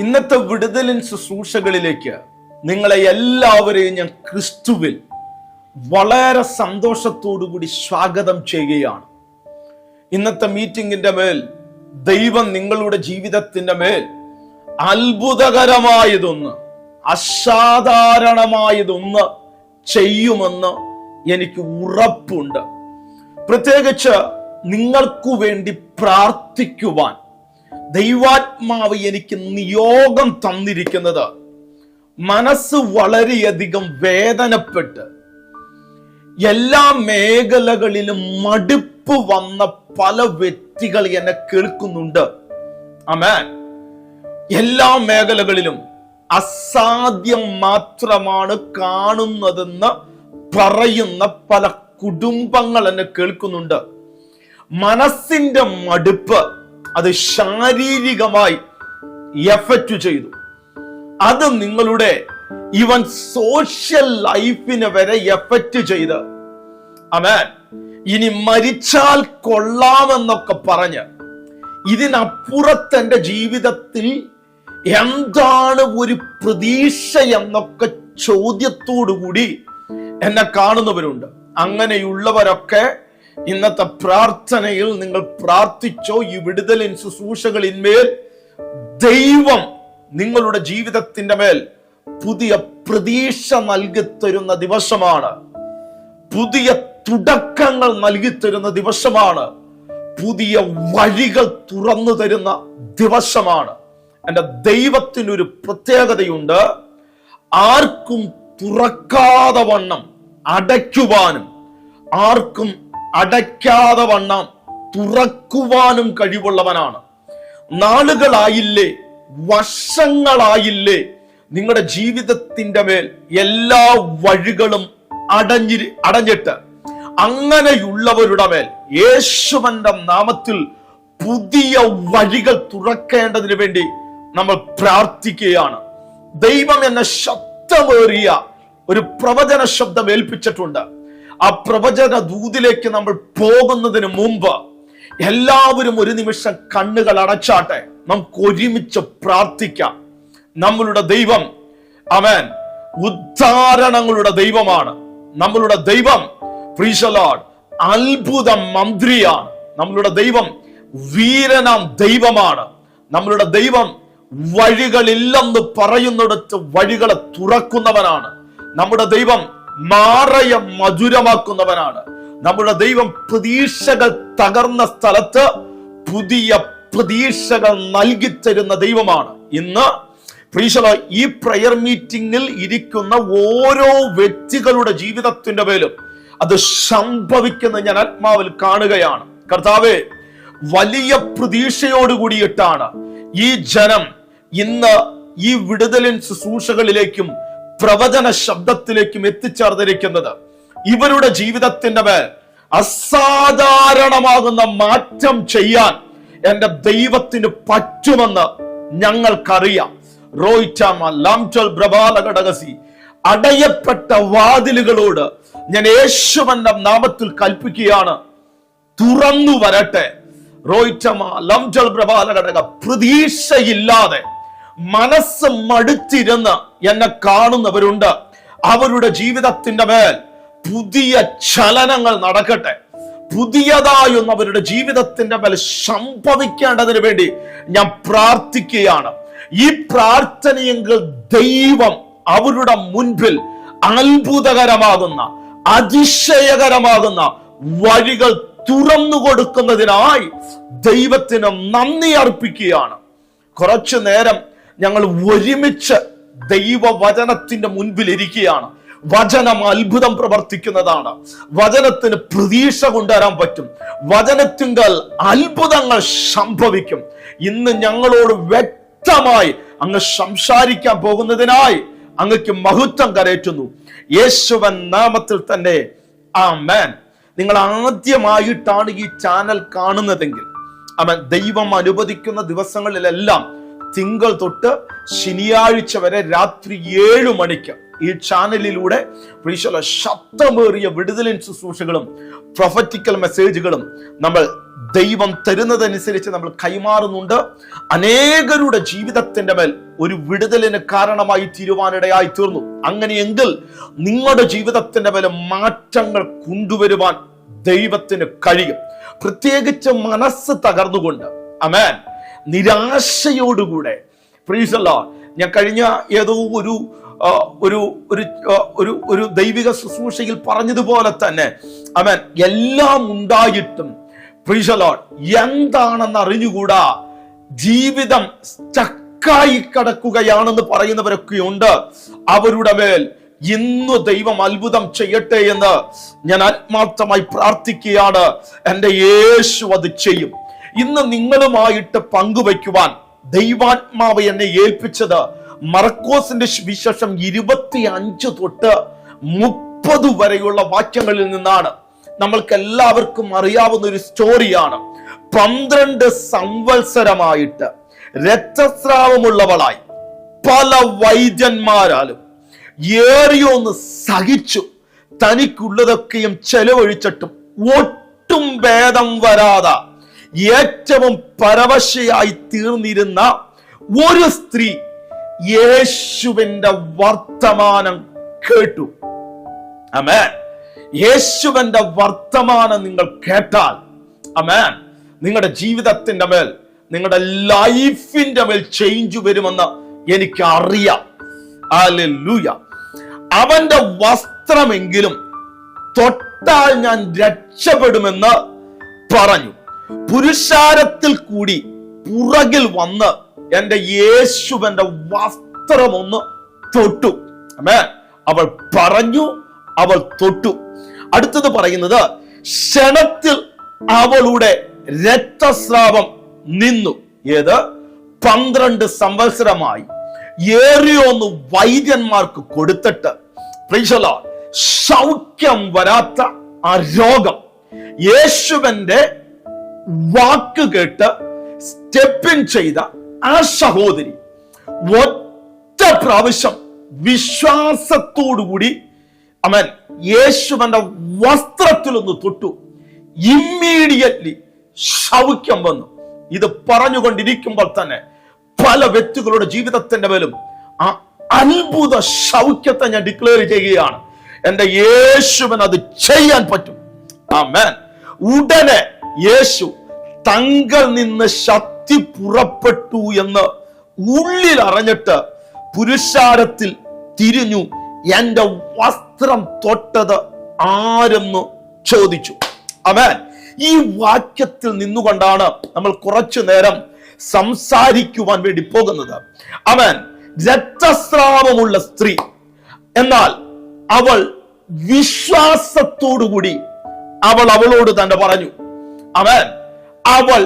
ഇന്നത്തെ വിടുതലിൻ ശുശ്രൂഷകളിലേക്ക് നിങ്ങളെ എല്ലാവരെയും ഞാൻ ക്രിസ്തുവിൽ വളരെ സന്തോഷത്തോടുകൂടി സ്വാഗതം ചെയ്യുകയാണ്. ഇന്നത്തെ മീറ്റിംഗിന്റെ മേൽ ദൈവം നിങ്ങളുടെ ജീവിതത്തിന്റെ മേൽ അത്ഭുതകരമായതൊന്ന് അസാധാരണമായതൊന്ന് ചെയ്യുമെന്ന് എനിക്ക് ഉറപ്പുണ്ട്. പ്രത്യേകിച്ച് നിങ്ങൾക്കു വേണ്ടി പ്രാർത്ഥിക്കുവാൻ ദൈവാത്മാവ് എനിക്ക് നിയോഗം തന്നിരിക്കുന്നത്. മനസ്സ് വളരെയധികം വേദനപ്പെട്ട്. എല്ലാ മേഖലകളിലും മടുപ്പ് വന്ന പല വ്യക്തികൾ എന്നെ കേൾക്കുന്നുണ്ട്. അമേൻ എല്ലാ മേഖലകളിലും അസാധ്യം മാത്രമാണ് കാണുന്നതെന്ന് പറയുന്ന പല കുടുംബങ്ങൾ എന്നെ കേൾക്കുന്നുണ്ട്. മനസ്സിന്റെ മടുപ്പ് അത് ശാരീരികമായി എഫക്റ്റ് ചെയ്തു. അത് നിങ്ങളുടെ ഇവൻ സോഷ്യൽ ലൈഫിന് വരെ എഫക്റ്റ് ചെയ്ത്. അമേൻ ഇനി മരിച്ചാൽ കൊള്ളാമെന്നൊക്കെ പറഞ്ഞ് ഇതിനപ്പുറത്ത് എന്റെ ജീവിതത്തിൽ എന്താണ് ഒരു പ്രതീക്ഷ എന്നൊക്കെ ചോദ്യത്തോടു കൂടി എന്നെ കാണുന്നവരുണ്ട്. അങ്ങനെയുള്ളവരൊക്കെ ഇന്നത്തെ പ്രാർത്ഥനയിൽ നിങ്ങൾ പ്രാർത്ഥിച്ചോ ഈ വിടുതലിൻ ശുശ്രൂഷകളിന്മേൽ ദൈവം നിങ്ങളുടെ ജീവിതത്തിന്റെ മേൽ പുതിയ പ്രതീക്ഷ നൽകി തരുന്ന ദിവസമാണ്. പുതിയ തുടക്കങ്ങൾ നൽകി തരുന്ന ദിവസമാണ്. പുതിയ വഴികൾ തുറന്നു തരുന്ന ദിവസമാണ്. എന്റെ ദൈവത്തിനൊരു പ്രത്യേകതയുണ്ട്. ആർക്കും തുറക്കാതെ വണ്ണം അടയ്ക്കുവാനും ആർക്കും അടയ്ക്കാതെ വണ്ണം തുറക്കുവാനും കഴിവുള്ളവനാണ്. നാളുകളായില്ലേ വർഷങ്ങളായില്ലേ നിങ്ങളുടെ ജീവിതത്തിന്റെ മേൽ എല്ലാ വഴികളും അടഞ്ഞി അടഞ്ഞിട്ട് അങ്ങനെയുള്ളവരുടെ മേൽ യേശുവന്റെ നാമത്തിൽ പുതിയ വഴികൾ തുറക്കേണ്ടതിന് വേണ്ടി നമ്മൾ പ്രാർത്ഥിക്കുകയാണ്. ദൈവം എന്ന ശബ്ദമേറിയ ഒരു പ്രവചന ശബ്ദം ഏൽപ്പിച്ചിട്ടുണ്ട്. ആ പ്രവചന ദൂതിലേക്ക് നമ്മൾ പോകുന്നതിന് മുമ്പ് എല്ലാവരും ഒരു നിമിഷം കണ്ണുകൾ അടച്ചാട്ടെ. നമുക്ക് ഒരുമിച്ച് പ്രാർത്ഥിക്കാം. നമ്മളുടെ ദൈവം അവൻ ഉദ്ധാരണങ്ങളുടെ ദൈവമാണ്. നമ്മളുടെ ദൈവം പ്രീശലോഡ് അത്ഭുത മന്ത്രിയാണ്. നമ്മളുടെ ദൈവം വീരനാം ദൈവമാണ്. നമ്മളുടെ ദൈവം വഴികളില്ലെന്ന് പറയുന്നിടത്ത് വഴികളെ തുറക്കുന്നവനാണ്. നമ്മുടെ ദൈവം മാറയ മധുരമാക്കുന്നവനാണ്. നമ്മുടെ ദൈവം പ്രതീക്ഷകൾ തകർന്ന സ്ഥലത്ത് പുതിയ പ്രതീക്ഷകൾ നൽകി തരുന്ന ദൈവമാണ്. ഇന്ന് ഈ പ്രയർ മീറ്റിംഗിൽ ഇരിക്കുന്ന ഓരോ വ്യക്തികളുടെ ജീവിതത്തിന്റെ പേരും അത് സംഭവിക്കുന്ന ഞാൻ ആത്മാവിൽ കാണുകയാണ്. കർത്താവെ വലിയ പ്രതീക്ഷയോട് കൂടിയിട്ടാണ് ഈ ജനം ഇന്ന് ഈ വിടുതലിൻ ശുശ്രൂഷകളിലേക്കും പ്രവചന ശബ്ദത്തിലേക്കും എത്തിച്ചേർന്നിരിക്കുന്നത്. ഇവരുടെ ജീവിതത്തിന്റെ മേൽ അസാധാരണമാകുന്ന മാറ്റം ചെയ്യാൻ എന്റെ ദൈവത്തിന് പറ്റുമെന്ന് ഞങ്ങൾക്കറിയാം. റോയിറ്റാമ ലാംചൽ ബ്രബാല ഘടകസി അടയപ്പെട്ട വാതിലുകളോട് ഞാൻ യേശുവന്റെ നാമത്തിൽ കൽപ്പിക്കുകയാണ്. തുറന്നു വരട്ടെ. റോയിറ്റമ ലംജൽ പ്രഭാത ഘടക പ്രതീക്ഷയില്ലാതെ മനസ്സ് മടുത്തിരുന്ന് എന്നെ കാണുന്നവരുണ്ട്. അവരുടെ ജീവിതത്തിന്റെ മേൽ പുതിയ ചലനങ്ങൾ നടക്കട്ടെ. പുതിയതായൊന്ന് അവരുടെ ജീവിതത്തിന്റെ മേൽ സംഭവിക്കേണ്ടതിന് വേണ്ടി ഞാൻ പ്രാർത്ഥിക്കുകയാണ്. ഈ പ്രാർത്ഥനയെങ്കിൽ ദൈവം അവരുടെ മുൻപിൽ അത്ഭുതകരമാകുന്ന അതിശയകരമാകുന്ന വഴികൾ തുറന്നു കൊടുക്കുന്നതിനായി ദൈവത്തിന് നന്ദി അർപ്പിക്കുകയാണ്. കുറച്ചു നേരം ഞങ്ങൾ ഒരുമിച്ച് ദൈവവചനത്തിന്റെ മുൻപിൽ ഇരിക്കുകയാണ് വചനം അത്ഭുതം പ്രവർത്തിക്കുന്നതാണ്. വചനത്തിന് പ്രതീക്ഷ കൊണ്ടുവരാൻ പറ്റും. വചനത്തിങ്കൽ അത്ഭുതങ്ങൾ സംഭവിക്കും. ഇന്ന് ഞങ്ങളോട് വ്യക്തമായി അങ്ങ് സംസാരിക്കാൻ പോകുന്നതിനായി അങ്ങക്ക് മഹത്വം കരയറ്റുന്നു. യേശുവൻ നാമത്തിൽ തന്നെ ആ മാൻ നിങ്ങൾ ആദ്യമായിട്ടാണ് ഈ ചാനൽ കാണുന്നതെങ്കിൽ അവൻ ദൈവം അനുവദിക്കുന്ന ദിവസങ്ങളിലെല്ലാം തിങ്കൾ തൊട്ട് ശനിയാഴ്ച വരെ രാത്രി ഏഴു മണിക്ക് ഈ ചാനലിലൂടെ പ്രീശല ശബ്ദമേറിയ വിടുതലിൻ ശുശ്രൂഷകളും പ്രൊഫറ്റിക്കൽ മെസ്സേജുകളും നമ്മൾ ദൈവം തരുന്നതനുസരിച്ച് നമ്മൾ കൈമാറുന്നുണ്ട്. അനേകരുടെ ജീവിതത്തിന്റെ മേൽ ഒരു വിടുതലിന് കാരണമായി തീരുവാനിടയായി തീർന്നു. അങ്ങനെയെങ്കിൽ നിങ്ങളുടെ ജീവിതത്തിന്റെ മേലെ മാറ്റങ്ങൾ കൊണ്ടുവരുവാൻ ദൈവത്തിന് കഴിയും. പ്രത്യേകിച്ച് മനസ്സ് തകർന്നുകൊണ്ട്. അമേൻ നിരാശയോടുകൂടെ. പ്രീസല്ല ഞാൻ കഴിഞ്ഞ ഏതോ ഒരു ഒരു ഒരു ഒരു ദൈവിക ശുശ്രൂഷയിൽ പറഞ്ഞതുപോലെ തന്നെ അവൻ എല്ലാം ഉണ്ടായിട്ടും പ്രീസലോൺ എന്താണെന്ന് അറിഞ്ഞുകൂടാ ജീവിതം ചക്കായി കടക്കുകയാണെന്ന് പറയുന്നവരൊക്കെ ഉണ്ട്. അവരുടെ മേൽ ഇന്നു ദൈവം അത്ഭുതം ചെയ്യട്ടെ എന്ന് ഞാൻ ആത്മാർത്ഥമായി പ്രാർത്ഥിക്കുകയാണ്. എന്റെ യേശു അത് ചെയ്യും. ഇന്ന് നിങ്ങളുമായിട്ട് പങ്കുവയ്ക്കുവാൻ ദൈവാത്മാവ് എന്നെ ഏൽപ്പിച്ചത് മറക്കോസിന്റെ വിശേഷം ഇരുപത്തി അഞ്ച് തൊട്ട് മുപ്പത് വരെയുള്ള വാക്യങ്ങളിൽ നിന്നാണ്. നമ്മൾക്ക് എല്ലാവർക്കും അറിയാവുന്ന ഒരു സ്റ്റോറിയാണ്. പന്ത്രണ്ട് സംവത്സരമായിട്ട് രക്തസ്രാവമുള്ളവളായി പല വൈദ്യന്മാരാലും ഏറിയൊന്ന് സഹിച്ചു തനിക്കുള്ളതൊക്കെയും ചെലവഴിച്ചിട്ടും ഒട്ടും ഭേദം വരാതെ. ഏറ്റവും പരവശയായി തീർന്നിരുന്ന ഒരു സ്ത്രീ യേശുവിന്റെ വർത്തമാനം കേട്ടു. അമേൻ യേശുവിന്റെ വർത്തമാനം നിങ്ങൾ കേട്ടാൽ അമേൻ നിങ്ങളുടെ ജീവിതത്തിന്റെ മേൽ നിങ്ങളുടെ ലൈഫിന്റെ മേൽ ചേഞ്ച് വരുമെന്ന് എനിക്ക് അറിയാം ഹല്ലേലൂയ അവന്റെ വസ്ത്രമെങ്കിലും തൊട്ടാൽ ഞാൻ രക്ഷപ്പെടുമെന്ന് പറഞ്ഞു. പുരുഷാരത്തിൽ കൂടി പുറകിൽ വന്ന് എന്റെ യേശുവന്റെ വസ്ത്രം ഒന്ന് തൊട്ടു. അമേ അവൾ പറഞ്ഞു അവൾ തൊട്ടു. അടുത്തത് പറയുന്നത് ക്ഷണത്തിൽ അവളുടെ രക്തസ്രാവം നിന്നു. ഏത്? പന്ത്രണ്ട് സംവത്സരമായി ഏറിയൊന്ന് വൈദ്യന്മാർക്ക് കൊടുത്തിട്ട് സൗഖ്യം വരാത്ത ആ രോഗം. യേശുവന്റെ വാക്ക് കേട്ട് സ്റ്റെപ്പിൻ ചെയ്ത ആ സഹോദരി ഒറ്റ പ്രാവശ്യം വിശ്വാസത്തോടുകൂടി അവൻ യേശുവന്റെ വസ്ത്രത്തിൽ ഒന്ന് തൊട്ടു. ഇമ്മീഡിയറ്റ്ലി ശൗക്യം വന്നു. ഇത് പറഞ്ഞുകൊണ്ടിരിക്കുമ്പോൾ തന്നെ പല വ്യക്തികളുടെ ജീവിതത്തിന്റെ മേലും ആ അത്ഭുത സൗഖ്യത്തെ ഞാൻ ഡിക്ലെയർ ചെയ്യുകയാണ്. എന്റെ യേശുവിന് അത് ചെയ്യാൻ പറ്റും. ആ മേൻ ഉടനെ യേശു തങ്ങൾ നിന്ന് ശക്തി പുറപ്പെട്ടു എന്ന് ഉള്ളിൽ അറിഞ്ഞിട്ട് പുരുഷാരത്തിൽ തിരിഞ്ഞു. എന്റെ വസ്ത്രം തൊട്ടത് ആരെന്ന് ചോദിച്ചു. അവൻ ഈ വാക്യത്തിൽ നിന്നുകൊണ്ടാണ് നമ്മൾ കുറച്ചു നേരം സംസാരിക്കുവാൻ വേണ്ടി പോകുന്നത്. അവൻ രക്തസ്രാവമുള്ള സ്ത്രീ. എന്നാൽ അവൾ വിശ്വാസത്തോടുകൂടി അവൾ അവളോട് തന്നെ പറഞ്ഞു. അവൻ അവൾ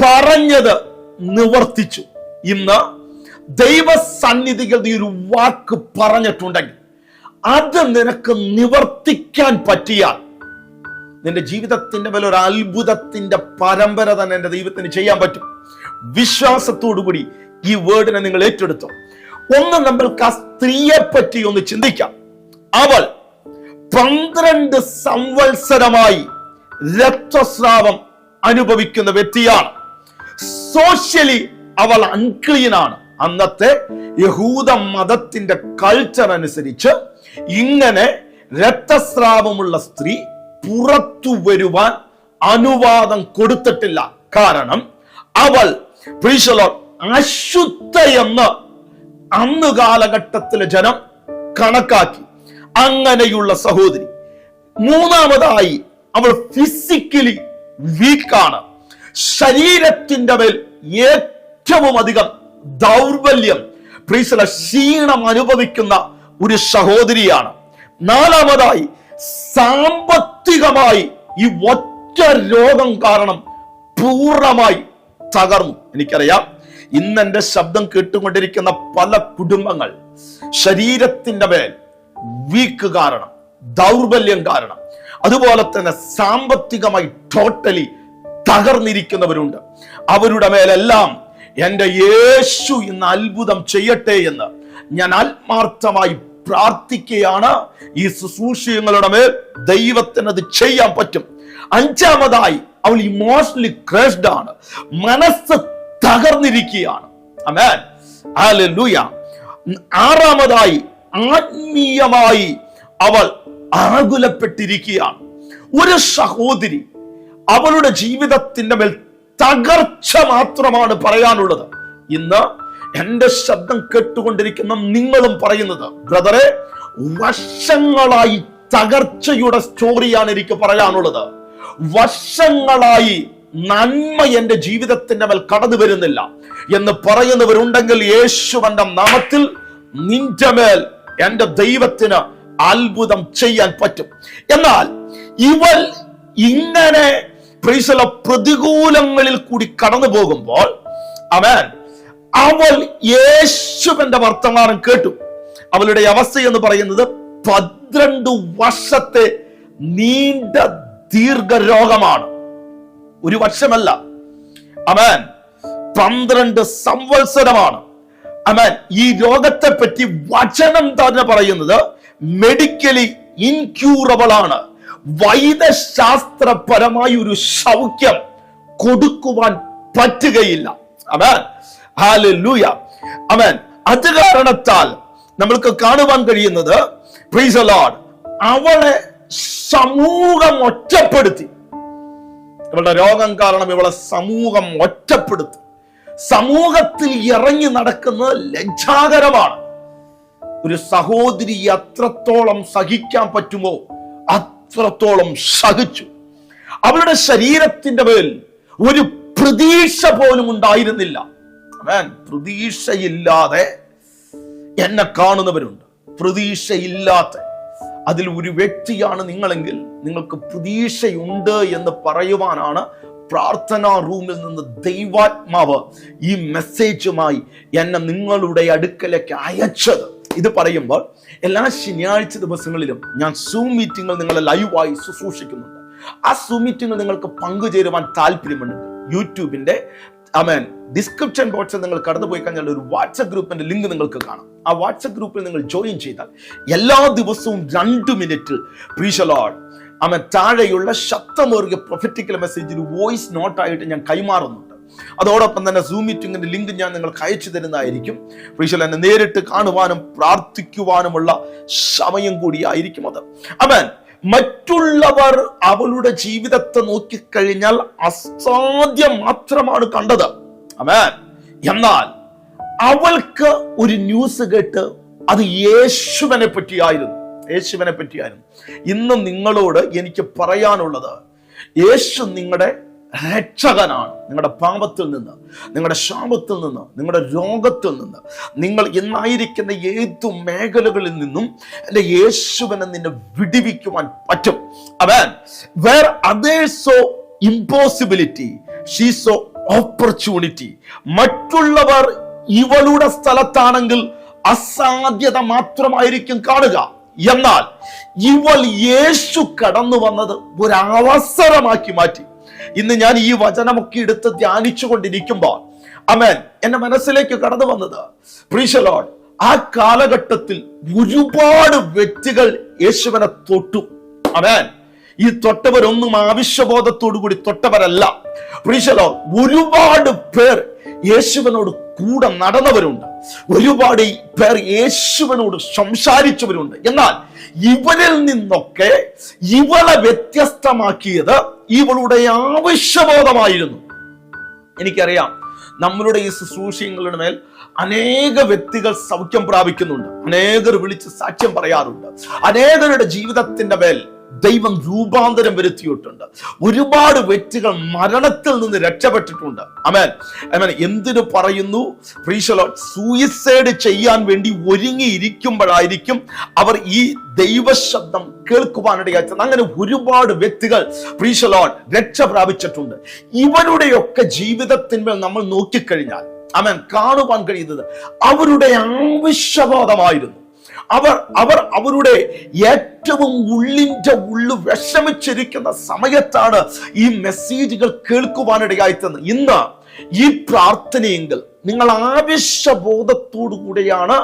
പറഞ്ഞത് നിവർത്തിച്ചു. ഇന്ന് ദൈവസന്നിധികൾ നീ ഒരു വാക്ക് പറഞ്ഞിട്ടുണ്ടെങ്കിൽ അത് നിനക്ക് നിവർത്തിക്കാൻ പറ്റിയാൽ നിന്റെ ജീവിതത്തിന്റെ മേലെ ഒരു അത്ഭുതത്തിന്റെ പരമ്പര തന്നെ എന്റെ ദൈവത്തിന് ചെയ്യാൻ പറ്റും. വിശ്വാസത്തോടുകൂടി ഈ വേർഡിനെ നിങ്ങൾ ഏറ്റെടുത്തു. ഒന്ന് നമ്മൾക്ക് ആ സ്ത്രീയെ പറ്റി ഒന്ന് ചിന്തിക്കാം. അവൾ പന്ത്രണ്ട് സംവത്സരമായി രക്തസ്രാവം അനുഭവിക്കുന്ന വ്യക്തിയാണ്. സോഷ്യലി അവൾ അൺക്ലീൻ ആണ്. അന്നത്തെ യഹൂദ മതത്തിന്റെ കൾച്ചർ അനുസരിച്ച് ഇങ്ങനെ രക്തസ്രാവമുള്ള സ്ത്രീ പുറത്തു വരുവാൻ അനുവാദം കൊടുത്തിട്ടില്ല. കാരണം അവൾ പ്രീശലോ അശുദ്ധയെന്ന് അന്ന് കാലഘട്ടത്തിലെ ജനം കണക്കാക്കി. അങ്ങനെയുള്ള സഹോദരി. മൂന്നാമതായി അവൾ ഫിസിക്കലി വീക്കാണ്. ശരീരത്തിന്റെ മേൽ ഏറ്റവും അധികം ദൗർബല്യം പ്രീസല ക്ഷീണം അനുഭവിക്കുന്ന ഒരു സഹോദരിയാണ്. നാലാമതായി സാമ്പത്തികമായി ഈ ഒറ്റ രോഗം കാരണം പൂർണമായി തകർന്നു. എനിക്കറിയാം. ഇന്ന് എന്റെ ശബ്ദം കേട്ടുകൊണ്ടിരിക്കുന്ന പല കുടുംബങ്ങൾ ശരീരത്തിന്റെ മേൽ വീക്ക് കാരണം ദൗർബല്യം കാരണം അതുപോലെ തന്നെ സാമ്പത്തികമായി ടോട്ടലി തകർന്നിരിക്കുന്നവരുണ്ട്. അവരുടെ മേലെല്ലാം എന്റെ യേശു ഇന്ന് അത്ഭുതം ചെയ്യട്ടെ എന്ന് ഞാൻ ആത്മാർത്ഥമായി പ്രാർത്ഥിക്കുകയാണ്. ഈ ശുശ്രൂഷങ്ങളുടെ മേൽ ദൈവത്തിന് അത് ചെയ്യാൻ പറ്റും. അഞ്ചാമതായി അവൾ ഇമോഷണലി ക്രഷ്ഡ് ആണ്. മനസ്സ് തകർന്നിരിക്കുകയാണ്. ആറാമതായി ആത്മീയമായി അവൾ ആകുലപ്പെട്ടിരിക്കുകയാണ്. ഒരു സഹോദരി അവളുടെ ജീവിതത്തിന്റെ മേൽ തകർച്ച മാത്രമാണ് പറയാനുള്ളത്. ഇന്ന് എന്റെ ശബ്ദം കേട്ടുകൊണ്ടിരിക്കുന്ന നിങ്ങളും പറയുന്നത് ബ്രദറെ വർഷങ്ങളായി തകർച്ചയുടെ സ്റ്റോറിയാണ് എനിക്ക് പറയാനുള്ളത്. വർഷങ്ങളായി നന്മ എന്റെ ജീവിതത്തിന്റെ മേൽ കടന്നു വരുന്നില്ല. എന്ന് പറയുന്നവരുണ്ടെങ്കിൽ യേശുവന്റെ നാമത്തിൽ നിന്റെ മേൽ എന്റെ ദൈവത്തിന് അത്ഭുതം ചെയ്യാൻ പറ്റും. എന്നാൽ ഇവൾ ഇങ്ങനെ പ്രീസല പ്രതികൂലങ്ങളിൽ കൂടി കടന്നു പോകുമ്പോൾ അവൻ അവൾ യേശുവിന്റെ വർത്തമാനം കേട്ടു. അവളുടെ അവസ്ഥ എന്ന് പറയുന്നത് പന്ത്രണ്ട് വർഷത്തെ നീണ്ട ദീർഘരോഗമാണ്. ഒരു വർഷമല്ല. അവൻ പന്ത്രണ്ട് സംവത്സരമാണ്. അവൻ ഈ രോഗത്തെ പറ്റി വചനം തന്നെ പറയുന്നത് മെഡിക്കലി ഇൻക്യൂറബിൾ ആണ്. വൈദ്യശാസ്ത്രപരമായ ഒരു സൗഖ്യം കൊടുക്കുവാൻ പറ്റുകയില്ല. അമേൻ ഹാലൂയ അത് കാരണത്താൽ നമ്മൾക്ക് കാണുവാൻ കഴിയുന്നത് പ്രീസ് അവളെ സമൂഹം ഒറ്റപ്പെടുത്തി. ഇവളുടെ രോഗം കാരണം ഇവളെ സമൂഹം ഒറ്റപ്പെടുത്തി. സമൂഹത്തിൽ ഇറങ്ങി നടക്കുന്നത് ലജ്ജാകരമാണ്. ഒരു സഹോദരി അത്രത്തോളം സഹിക്കാൻ പറ്റുമോ അത്രത്തോളം സഹിച്ചു. അവളുടെ ശരീരത്തിന്റെ മേൽ ഒരു പ്രതീക്ഷ പോലും ഉണ്ടായിരുന്നില്ല. പ്രതീക്ഷയില്ലാതെ എന്നെ കാണുന്നവരുണ്ട്. പ്രതീക്ഷയില്ലാത്ത. അതിൽ ഒരു വ്യക്തിയാണ് നിങ്ങളെങ്കിൽ നിങ്ങൾക്ക് പ്രതീക്ഷയുണ്ട് എന്ന് പറയുവാനാണ് പ്രാർത്ഥനാ റൂമിൽ നിന്ന് ദൈവാത്മാവ് ഈ മെസ്സേജുമായി എന്നെ നിങ്ങളുടെ അടുക്കലേക്ക് അയച്ചത്. ഇത് പറയുമ്പോൾ എല്ലാ ശനിയാഴ്ച ദിവസങ്ങളിലും ഞാൻ സൂം മീറ്റിങ്ങൾ നിങ്ങളെ ലൈവായി ശുശ്രൂഷിക്കുന്നുണ്ട്. ആ സൂം മീറ്റിങ്ങൾ നിങ്ങൾക്ക് പങ്കുചേരുവാൻ താല്പര്യമുണ്ട്. യൂട്യൂബിന്റെ അമേൻ ഡിസ്ക്രിപ്ഷൻ ബോക്സിൽ നിങ്ങൾ കടന്നു പോയി കഴിഞ്ഞാൽ ഒരു വാട്സപ്പ് ഗ്രൂപ്പിന്റെ ലിങ്ക് നിങ്ങൾക്ക് കാണാം. ആ വാട്സപ്പ് ഗ്രൂപ്പിൽ നിങ്ങൾ ജോയിൻ ചെയ്താൽ എല്ലാ ദിവസവും രണ്ട് മിനിറ്റ് പ്രീഷലോഡ് അമൻ താഴെയുള്ള ശക്തമേറിയ പ്രൊഫറ്റിക്കൽ മെസ്സേജ് ഒരു വോയിസ് നോട്ടായിട്ട് ഞാൻ കൈമാറുന്നുണ്ട് അതോടൊപ്പം തന്നെ സൂം മീറ്റിംഗിന്റെ ലിങ്ക് ഞാൻ നിങ്ങൾക്ക് അയച്ചു തരുന്നതായിരിക്കും. പ്രീഷൽ എന്നെ നേരിട്ട് കാണുവാനും പ്രാർത്ഥിക്കുവാനുമുള്ള സമയം കൂടിയായിരിക്കും അത്. അവൻ മറ്റുള്ളവർ അവളുടെ ജീവിതത്തെ നോക്കിക്കഴിഞ്ഞാൽ അസാധ്യം മാത്രമാണ് കണ്ടത്. അവൻ എന്നാൽ അവൾക്ക് ഒരു ന്യൂസ് കേട്ട് അത് യേശുവിനെ പറ്റിയായിരുന്നു. യേശുവിനെ പറ്റിയായിരുന്നു. ഇന്ന് നിങ്ങളോട് എനിക്ക് പറയാനുള്ളത് യേശു നിങ്ങളുടെ രക്ഷകനാണ്. നിങ്ങളുടെ പാപത്തിൽ നിന്ന് നിങ്ങളുടെ ശാപത്തിൽ നിന്ന് നിങ്ങളുടെ രോഗത്തിൽ നിന്ന്. നിങ്ങൾ ഇന്നായിരിക്കുന്ന ഏതു മേഖലകളിൽ നിന്നും എന്റെ യേശുവിനെ നിന്നെ വിടിവിക്കുവാൻ പറ്റും. അവൻ where others see impossibility she sees opportunity മറ്റുള്ളവർ ഇവളുടെ സ്ഥലത്താണെങ്കിൽ അസാധ്യത മാത്രമായിരിക്കും കാണുക. എന്നാൽ ഇവൾ യേശു കടന്നു വന്നത് ഒരു അവസരമാക്കി മാറ്റി. ഇന്ന് ഞാൻ ഈ വചനമൊക്കെ എടുത്ത് ധ്യാനിച്ചു കൊണ്ടിരിക്കുമ്പോൾ അമേൻ എന്റെ മനസ്സിലേക്ക് കടന്നു വന്നത് പ്രീശലോഡ് ആ കാലഘട്ടത്തിൽ ഒരുപാട് വ്യക്തികൾ യേശുവിനെ തൊട്ടു അമേൻ ഈ തൊട്ടവരൊന്നും ആവശ്യബോധത്തോടു കൂടി തൊട്ടവരല്ല. പ്രീശലോ ഒരുപാട് പേർ യേശുവിനോട് കൂടെ നടന്നവരുണ്ട്. ഒരുപാട് പേർ യേശുവിനോട് സംസാരിച്ചവരുണ്ട്. എന്നാൽ ഇവരിൽ നിന്നൊക്കെ ഇവളെ വ്യത്യസ്തമാക്കിയത് ഇവളുടെ ആവശ്യബോധമായിരുന്നു. എനിക്കറിയാം നമ്മളുടെ ഈ ശുശ്രൂഷങ്ങളുടെ മേൽ അനേക വ്യക്തികൾ സൗഖ്യം പ്രാപിക്കുന്നുണ്ട്. അനേകർ വിളിച്ച് സാക്ഷ്യം പറയാറുണ്ട്. അനേകരുടെ ജീവിതത്തിന്റെ മേൽ ദൈവം രൂപാന്തരം വരുത്തിയിട്ടുണ്ട്. ഒരുപാട് വ്യക്തികൾ മരണത്തിൽ നിന്ന് രക്ഷപ്പെട്ടിട്ടുണ്ട്. അമേൻ അമേൻ എന്തിനു പറയുന്നു? സൂയിസൈഡ് ചെയ്യാൻ വേണ്ടി ഒരുങ്ങിയിരിക്കുമ്പോഴായിരിക്കും അവർ ഈ ദൈവശബ്ദം കേൾക്കുവാനിടയാച്ചത് അങ്ങനെ ഒരുപാട് വ്യക്തികൾ പ്രീശലോൺ രക്ഷ പ്രാപിച്ചിട്ടുണ്ട്. ഇവരുടെയൊക്കെ ജീവിതത്തിന്മേൽ നമ്മൾ നോക്കിക്കഴിഞ്ഞാൽ അവൻ കാണുവാൻ കഴിയുന്നത് അവരുടെ ആവശ്യബോധമായിരുന്നു അവർ അവർ അവരുടെ ഏറ്റവും ഉള്ളിന്റെ ഉള്ളു വിഷമിച്ചിരിക്കുന്ന സമയത്താണ് ഈ മെസ്സേജുകൾ കേൾക്കുവാനിടയായിട്ടെന്ന് ഇന്ന് ഈ പ്രാർത്ഥനയെങ്കിൽ നിങ്ങൾ ആവശ്യബോധത്തോടു കൂടെയാണ്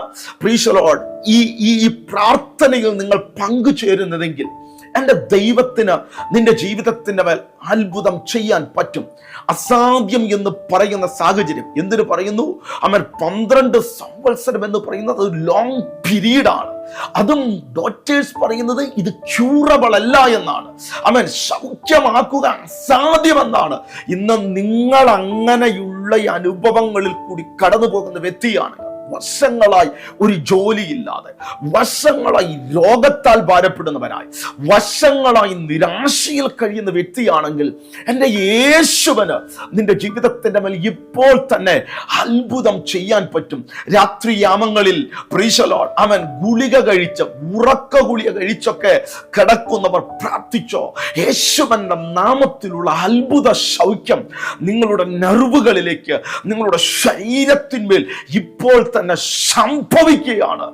പ്രീശലോഡ് ഈ ഈ പ്രാർത്ഥനയിൽ നിങ്ങൾ പങ്കുചേരുന്നതെങ്കിൽ എന്റെ ദൈവത്തിന് നിന്റെ ജീവിതത്തിന്റെ മേൽ അത്ഭുതം ചെയ്യാൻ പറ്റും. അസാധ്യം എന്ന് പറയുന്ന സാഹചര്യം. എന്തിനു പറയുന്നു? അവൻ പന്ത്രണ്ട് സംവത്സരം എന്ന് പറയുന്നത് ഒരു ലോങ് പീരീഡാണ് അതും ഡോക്ടേഴ്സ് പറയുന്നത് ഇത് ക്യൂറബിൾ അല്ല എന്നാണ്. അവൻ സൗഖ്യമാക്കുക അസാധ്യമെന്നാണ്. ഇന്ന് നിങ്ങൾ അങ്ങനെയുള്ള അനുഭവങ്ങളിൽ കൂടി കടന്നു പോകുന്ന വ്യക്തിയാണ്. വർഷങ്ങളായി ഒരു ജോലിയില്ലാതെ വർഷങ്ങളായി രോഗത്താൽ ഭാരപ്പെടുന്നവനായി വർഷങ്ങളായി നിരാശയിൽ കഴിയുന്ന വ്യക്തിയാണെങ്കിൽ എന്റെ യേശുവന് നിന്റെ ജീവിതത്തിന്റെ മേൽ ഇപ്പോൾ തന്നെ അത്ഭുതം ചെയ്യാൻ പറ്റും. രാത്രിയാമങ്ങളിൽ പ്രീശലോൾ അവൻ ഗുളിക കഴിച്ച് ഉറക്ക ഗുളിക കഴിച്ചൊക്കെ കിടക്കുന്നവർ പ്രാർത്ഥിച്ചോ യേശുവന്റെ നാമത്തിലുള്ള അത്ഭുത സൗഖ്യം നിങ്ങളുടെ നെർവുകളിലേക്ക് നിങ്ങളുടെ ശരീരത്തിന്മേൽ ഇപ്പോൾ തന്നെ സംഭവിക്കുകയാണ്.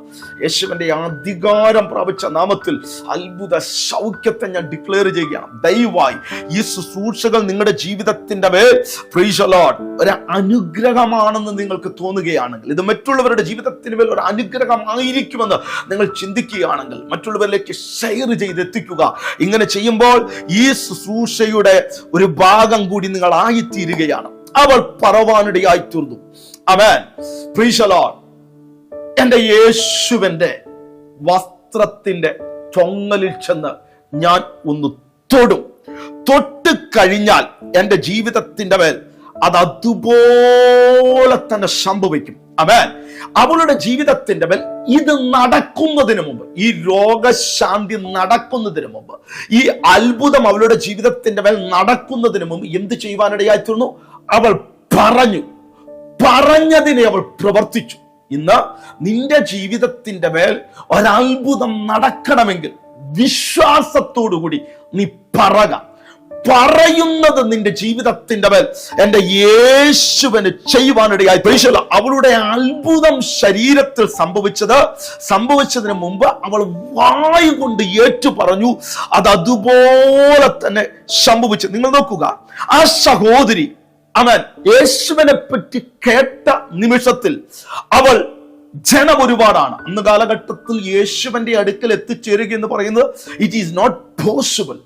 യേശുവിന്റെ അധികാരം പ്രാപിച്ച നാമത്തിൽ അത്ഭുത സൗഖ്യത്തെ ഞാൻ ഡിക്ലെയർ ചെയ്യുകയാണ്. ദയവായി ഈ ശുശ്രൂഷകൾ നിങ്ങളുടെ ജീവിതത്തിന്റെ മേൽ ഫ്രീഷലോട്ട് ഒരു അനുഗ്രഹമാണെന്ന് നിങ്ങൾക്ക് തോന്നുകയാണെങ്കിൽ ഇത് മറ്റുള്ളവരുടെ ജീവിതത്തിന് മേൽ ഒരു അനുഗ്രഹമായിരിക്കുമെന്ന് നിങ്ങൾ ചിന്തിക്കുകയാണെങ്കിൽ മറ്റുള്ളവരിലേക്ക് ഷെയർ ചെയ്തെത്തിക്കുക ഇങ്ങനെ ചെയ്യുമ്പോൾ ഈ ശുശ്രൂഷയുടെ ഒരു ഭാഗം കൂടി നിങ്ങൾ ആയിത്തീരുകയാണ് അവൾ പറവാനിടയായി തീർന്നു. അവൻ പ്രീശലോൺ എന്റെ യേശുവിന്റെ വസ്ത്രത്തിന്റെ ചൊങ്ങലിൽ ചെന്ന് ഞാൻ ഒന്ന് തൊടും. തൊട്ട് കഴിഞ്ഞാൽ എന്റെ ജീവിതത്തിന്റെ മേൽ അത് അതുപോലെ തന്നെ സംഭവിക്കും. അവൻ അവളുടെ ജീവിതത്തിന്റെ മേൽ ഇത് നടക്കുന്നതിന് മുമ്പ് ഈ രോഗശാന്തി നടക്കുന്നതിന് മുമ്പ് ഈ അത്ഭുതം അവളുടെ ജീവിതത്തിന്റെ മേൽ നടക്കുന്നതിന് മുമ്പ് എന്ത് ചെയ്യുവാനിടയായിത്തീർന്നു? അവൾ പറഞ്ഞു പറഞ്ഞതിനെ അവൾ പ്രവർത്തിച്ചു. ഇന്ന് നിന്റെ ജീവിതത്തിന്റെ മേൽ ഒരത്ഭുതം നടക്കണമെങ്കിൽ വിശ്വാസത്തോടുകൂടി നീ പറക. പറയുന്നത് നിന്റെ ജീവിതത്തിന്റെ മേൽ എന്റെ യേശുവിന് ചെയ്യുവാനിടയായി. പരിശോധന അവളുടെ അത്ഭുതം ശരീരത്തിൽ സംഭവിച്ചത് സംഭവിച്ചതിന് മുമ്പ് അവൾ വായു കൊണ്ട് ഏറ്റു പറഞ്ഞു അത് അതുപോലെ തന്നെ സംഭവിച്ചു. നിങ്ങൾ നോക്കുക ആ സഹോദരി അവൻ യേശുവിനെ പറ്റി കേട്ട നിമിഷത്തിൽ അവൾ ജനം ഒരുപാടാണ്. അന്ന് കാലഘട്ടത്തിൽ യേശുവിന്റെ അടുക്കൽ എത്തിച്ചേരുക എന്ന് പറയുന്നത് ഇറ്റ് ഈസ് നോട്ട് പോസിബിൾ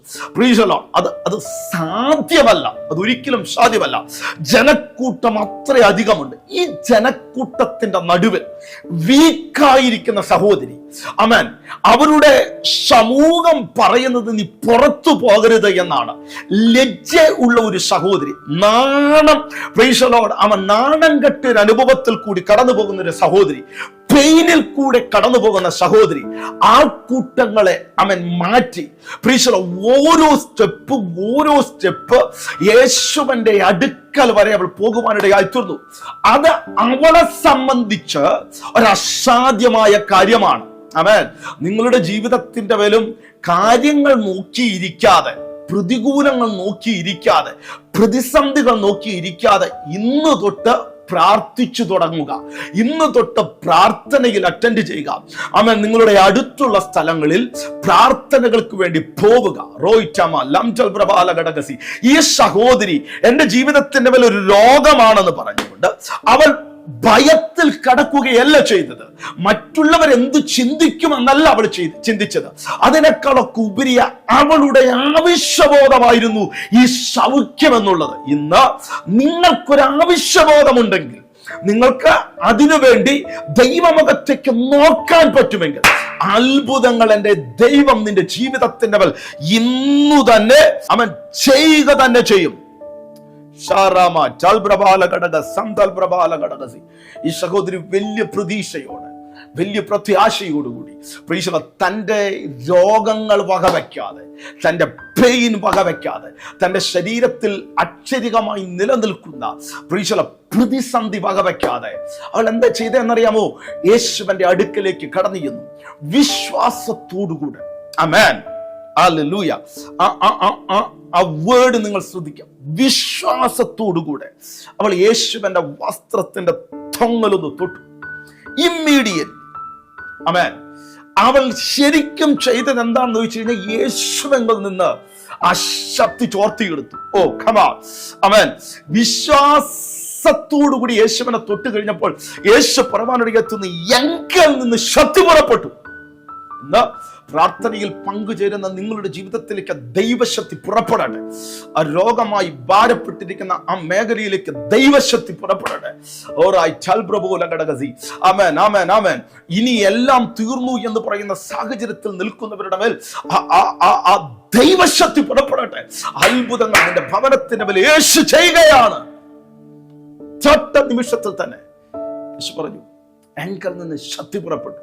അത് അത് സാധ്യമല്ല. അതൊരിക്കലും സാധ്യമല്ല. ജനക്കൂട്ടം അത്ര അധികമുണ്ട്. ഈ ജനക്കൂട്ടത്തിന്റെ നടുവിൽ വീക്കായിരിക്കുന്ന സഹോദരി. അമൻ അവരുടെ സമൂഹം പറയുന്നത് നീ പുറത്തു പോകരുത് എന്നാണ്. ലജ്ജ ഉള്ള ഒരു സഹോദരി. നാണം. പ്രൈസലോട് അവൻ നാണം കെട്ട അനുഭവത്തിൽ കൂടി കടന്നു പോകുന്ന ഒരു സഹോദരി. പെയിനിൽ കൂടെ കടന്നു പോകുന്ന സഹോദരി ആ കൂട്ടങ്ങളെ അവൻ മാറ്റി. പ്രീശ്വര ഓരോ സ്റ്റെപ്പും ഓരോ സ്റ്റെപ്പ് യേശുവന്റെ അടുക്കൽ വരെ അവൾ പോകുവാനിടയായി തീർന്നു. അത് അവളെ സംബന്ധിച്ച് ഒരു കാര്യമാണ്. അവൻ നിങ്ങളുടെ ജീവിതത്തിന്റെ മേലും കാര്യങ്ങൾ നോക്കിയിരിക്കാതെ പ്രതികൂലങ്ങൾ നോക്കിയിരിക്കാതെ പ്രതിസന്ധികൾ നോക്കിയിരിക്കാതെ ഇന്ന് തൊട്ട് പ്രാർത്ഥിച്ചു തുടങ്ങുക. ഇന്ന് തൊട്ട് പ്രാർത്ഥനയിൽ അറ്റൻഡ് ചെയ്യുക. അമ്മ നിങ്ങളുടെ അടുത്തുള്ള സ്ഥലങ്ങളിൽ പ്രാർത്ഥനകൾക്ക് വേണ്ടി പോവുക. റോയിറ്റമ ലംചൽ പ്രഭാല ഘടകസി. ഈ സഹോദരി എന്റെ ജീവിതത്തിന്റെ മേലെ ഒരു രോഗമാണെന്ന് പറഞ്ഞുകൊണ്ട് അവൾ ഭയത്തിൽ കടക്കുകയല്ല ചെയ്തത്. മറ്റുള്ളവർ എന്ത് ചിന്തിക്കുമെന്നല്ല അവൾ ചെയ്ത് ചിന്തിച്ചത്. അതിനേക്കാളൊക്കെ ഉപരിയ അവളുടെ ആവശ്യബോധമായിരുന്നു ഈ സൗഖ്യം എന്നുള്ളത് ഇന്ന് നിങ്ങൾക്കൊരു ആവശ്യബോധമുണ്ടെങ്കിൽ നിങ്ങൾക്ക് അതിനുവേണ്ടി ദൈവമുഖത്തേക്ക് നോക്കാൻ പറ്റുമെങ്കിൽ അത്ഭുതങ്ങൾ എന്റെ ദൈവം നിന്റെ ജീവിതത്തിന്റെ മേൽ ഇന്നു തന്നെ അവൻ ചെയ്യുക തന്നെ ചെയ്യും. ഈ സഹോദരി വലിയ പ്രതീക്ഷയോടെ വലിയ പ്രത്യാശയോടുകൂടി പ്രീശല തന്റെ രോഗങ്ങൾ വകവയ്ക്കാതെ തന്റെ പെയിൻ വകവയ്ക്കാതെ തന്റെ ശരീരത്തിൽ അക്ഷരികമായി നിലനിൽക്കുന്ന പ്രീശല പ്രതിസന്ധി വകവയ്ക്കാതെ അവൾ എന്താ ചെയ്തതെന്നറിയാമോ? യേശുവിന്റെ അടുക്കലേക്ക് കടന്നു ചെന്നു വിശ്വാസത്തോടുകൂടെ അമേൻ. ആ ആ ആ ആ ആ വേർഡ് നിങ്ങൾ ശ്രദ്ധിക്കാം. വിശ്വാസത്തോടുകൂടെ. അവൾ യേശുവിന്റെ വസ്ത്രത്തിന്റെ തൊങ്ങലൊന്ന് തൊട്ടു. ഇമ്മീഡിയറ്റ് അമേൻ അവൾ ശരിക്കും ചെയ്തത് എന്താണെന്ന് ചോദിച്ചു കഴിഞ്ഞാൽ യേശുവെങ്കിൽ നിന്ന് ആ ശക്തി ചോർത്തിയെടുത്തു. ഓ ഖമാ അവൻ വിശ്വാസത്തോടുകൂടി യേശുവിനെ തൊട്ട് കഴിഞ്ഞപ്പോൾ യേശു പറവാനൊടുക്കത്തുനിന്ന് എങ്കിൽ നിന്ന് ശക്തി പുറപ്പെട്ടു. ഇന്ന് പ്രാർത്ഥനയിൽ പങ്കുചേരുന്ന നിങ്ങളുടെ ജീവിതത്തിലേക്ക് ദൈവശക്തി പുറപ്പെടട്ടെ. ആ രോഗമായി ഭാരപ്പെട്ടിരിക്കുന്ന ആ മേഖലയിലേക്ക് ദൈവശക്തി പുറപ്പെടട്ടെ. ഓറായി ചൽപ്രഭുല ഘടകസി ആമേൻ ആമേൻ ആമേൻ ഇനി എല്ലാം തീർന്നു എന്ന് പറയുന്ന സാഹചര്യത്തിൽ നിൽക്കുന്നവരുടെ മേൽ ദൈവശക്തി പുറപ്പെടട്ടെ. അത്ഭുതങ്ങൾ നിന്റെ ഭവനത്തിന്റെ മേൽ യേശു ചെയ്യുകയാണ്. ചട്ട നിമിഷത്തിൽ തന്നെ യേശു പറഞ്ഞു എങ്കിൽ നിന്ന് ശക്തി പുറപ്പെട്ടു.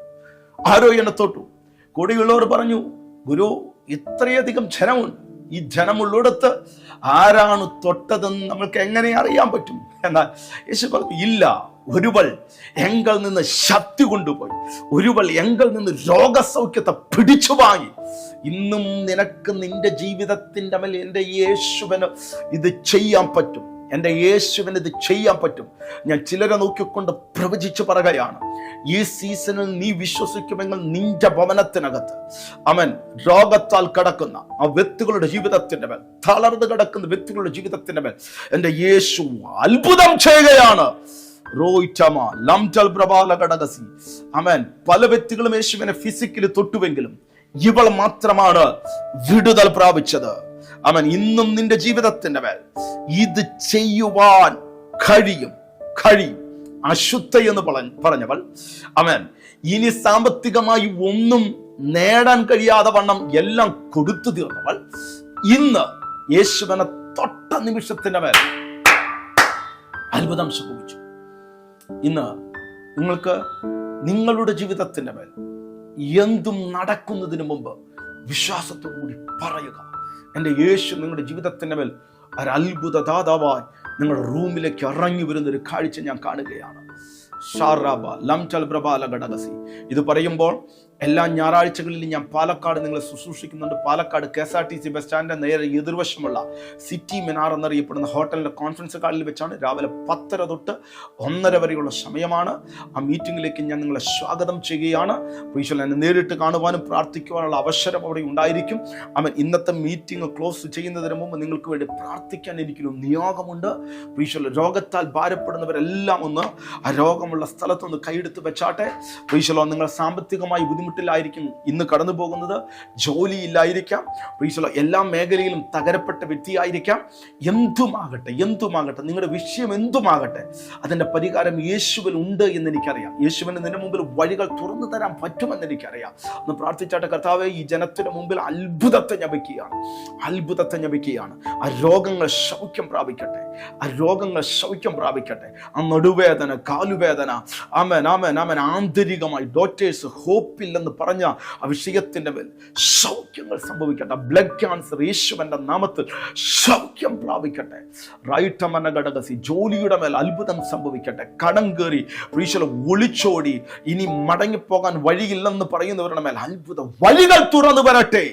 ആരോ എന്നെ തൊട്ടു. കൂടെയുള്ളവർ പറഞ്ഞു ഗുരു ഇത്രയധികം ജനമുണ്ട്. ഈ ജനമുള്ളിടത്ത് ആരാണ് തൊട്ടതെന്ന് നമ്മൾക്ക് എങ്ങനെ അറിയാൻ പറ്റും? എന്നാൽ യേശു പറഞ്ഞു ഇല്ല ഒരുവൾ എങ്കിൽ നിന്ന് ശക്തി കൊണ്ടുപോയി. ഒരുവൾ എങ്കിൽ നിന്ന് രോഗസൗഖ്യത്തെ പിടിച്ചു വാങ്ങി. ഇന്നും നിനക്ക് നിന്റെ ജീവിതത്തിന്റെ മേൽ എന്റെ യേശുവിന് ഇത് ചെയ്യാൻ പറ്റും. എന്റെ യേശുവിന് ഇത് ചെയ്യാൻ പറ്റും. ഞാൻ ചിലരെ നോക്കിക്കൊണ്ട് പ്രവചിച്ചു പറയുകയാണ്. ഈ സീസണിൽ നീ വിശ്വസിക്കുമെങ്കിൽ നിന്റെ ഭവനത്തിനകത്ത്. അവൻ രോഗത്താൽ കിടക്കുന്ന ആ വ്യക്തികളുടെ ജീവിതത്തിന്റെ മേൽ തളർന്നു കിടക്കുന്ന വ്യക്തികളുടെ ജീവിതത്തിന്റെ മേൽ എന്റെ യേശു അത്ഭുതം ചെയ്യുകയാണ്. അവൻ പല വ്യക്തികളും യേശുവിനെ ഫിസിക്കലി തൊട്ടുവെങ്കിലും ഇവൾ മാത്രമാണ് വിടുതൽ പ്രാപിച്ചത്. അവൻ ഇന്നും നിന്റെ ജീവിതത്തിന്റെ മേൽ ഇത് ചെയ്യുവാൻ കഴിയും കഴിയും. അശുദ്ധ എന്ന് പറഞ്ഞവൾ അവൻ ഇനി സാമ്പത്തികമായി ഒന്നും നേടാൻ കഴിയാതെ വണ്ണം എല്ലാം കൊടുത്തു തീർന്നവൾ. ഇന്ന് യേശുവനെ തൊട്ട നിമിഷത്തിന്റെ മേൽ അത്ഭുതം സംഭവിച്ചു. ഇന്ന് നിങ്ങൾക്ക് നിങ്ങളുടെ ജീവിതത്തിന്റെ മേൽ എന്തും നടക്കുന്നതിന് മുമ്പ് വിശ്വാസത്തോടുകൂടി പറയുക. എന്റെ യേശു നിങ്ങളുടെ ജീവിതത്തിന്റെ മേൽ ഒരു അത്ഭുത ദാതാവായി നിങ്ങളുടെ റൂമിലേക്ക് ഇറങ്ങി വരുന്നൊരു കാഴ്ച ഞാൻ കാണുകയാണ്. ഇത് പറയുമ്പോൾ എല്ലാ ഞായറാഴ്ചകളിലും ഞാൻ പാലക്കാട് നിങ്ങളെ ശുശ്രൂഷിക്കുന്നുണ്ട്. Palakkad K S R T C bus സ്റ്റാൻഡിന്റെ നേരെ എതിർവശമുള്ള സിറ്റി മിനാർ എന്നറിയപ്പെടുന്ന ഹോട്ടലിന്റെ കോൺഫറൻസ് ഹാളിൽ വെച്ചാണ് രാവിലെ പത്തര തൊട്ട് ഒന്നര വരെയുള്ള സമയമാണ്. ആ മീറ്റിംഗിലേക്ക് ഞാൻ നിങ്ങളെ സ്വാഗതം ചെയ്യുകയാണ്. ഈശ്വരൻ എന്നെ നേരിട്ട് കാണുവാനും പ്രാർത്ഥിക്കുവാനുള്ള അവസരം അവിടെ ഉണ്ടായിരിക്കും. അവൻ ഇന്നത്തെ മീറ്റിംഗ് ക്ലോസ് ചെയ്യുന്നതിന് മുമ്പ് നിങ്ങൾക്ക് വേണ്ടി പ്രാർത്ഥിക്കാൻ എനിക്കൊരു നിയോഗമുണ്ട്. ഈശ്വരൻ രോഗത്താൽ ഭാരപ്പെടുന്നവരെല്ലാം ഒന്ന് ആ രോഗമുള്ള സ്ഥലത്തൊന്ന് കൈയെടുത്ത് വെച്ചാട്ടെ. ഈശ്വരൻ നിങ്ങൾ സാമ്പത്തികമായി ബുദ്ധിമുട്ടിലായിരിക്കും ഇന്ന് കടന്നു പോകുന്നത്. ജോലിയില്ലായിരിക്കാം. പ്രീസുള്ള എല്ലാ മേഖലയിലും തകരപ്പെട്ട വ്യക്തിയായിരിക്കാം. എന്തുമാകട്ടെ എന്തുമാകട്ടെ നിങ്ങളുടെ വിഷയം എന്തുമാകട്ടെ അതിന്റെ പരിഹാരം യേശുവിൽ ഉണ്ട് എന്ന് എനിക്കറിയാം. യേശുവിന് നിന്റെ മുമ്പിൽ വഴികൾ തുറന്നു തരാൻ പറ്റുമെന്ന് എനിക്കറിയാം. ഒന്ന് പ്രാർത്ഥിച്ചാട്ടെ കർത്താവ് ഈ ജനത്തിന് മുമ്പിൽ അത്ഭുതത്തെ ഞപിക്കുകയാണ്. അത്ഭുതത്തെ ഞപിക്കുകയാണ്. ആ രോഗങ്ങൾ ശൗഖ്യം പ്രാപിക്കട്ടെ. ആ രോഗങ്ങൾ ശൗഖ്യം പ്രാപിക്കട്ടെ. ആ നടുവേദന കാലുവേദന ആമൻ ആമൻ ആമൻ. ആന്തരികമായി ഡോക്ടേഴ്സ് ഹോപ്പില്ലെന്ന് പറഞ്ഞ ആ വിഷയത്തിന്റെ മേൽ സൗഖ്യങ്ങൾ സംഭവിക്കട്ടെ. ബ്ലഡ് ക്യാൻസർ യേശുവന്റെ നാമത്തിൽ സൗഖ്യം പ്രാപിക്കട്ടെ. റൈറ്റമന ഘടകസി ജോലിയുടെ മേൽ അത്ഭുതം സംഭവിക്കട്ടെ. കടം കയറി ഈശ്വര ഒളിച്ചോടി ഇനി മടങ്ങിപ്പോകാൻ വഴിയില്ലെന്ന് പറയുന്നവരുടെ മേൽ അത്ഭുത വഴികൾ തുറന്നു വരട്ടെ.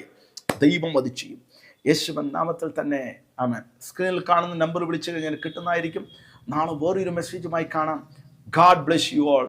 ദൈവം അത് ചെയ്യും. യേശുവൻ നാമത്തിൽ തന്നെ ആമൻ. സ്ക്രീനിൽ കാണുന്ന നമ്പർ വിളിച്ചു കഴിഞ്ഞാൽ കിട്ടുന്നതായിരിക്കും. നാളെ വേറൊരു മെസ്സേജുമായി കാണാം. God bless you all